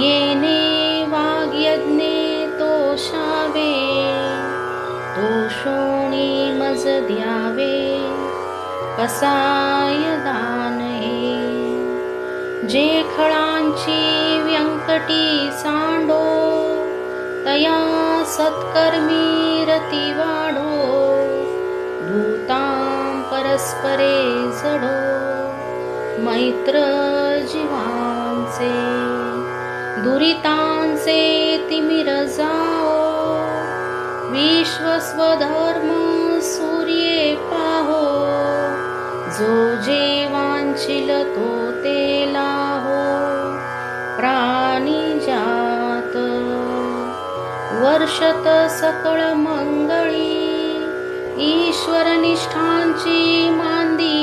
येने वाग्यज्ञे तोषावे तोषोणी मज द्यावे कसाय दानये जे खळांची व्यंकटी सांडो तया सत्कर्मी रती वाढो दूतां परस्परे जडो मैत्र दुरितांचे तिमिर जाओ विश्वस्वधर्म सूर्ये पाहो। जो जेवांचिल तो तेला हो प्राणी जात वर्षत सकळ मंगळी। ईश्वर निष्ठांची मांदियाळी अनवरत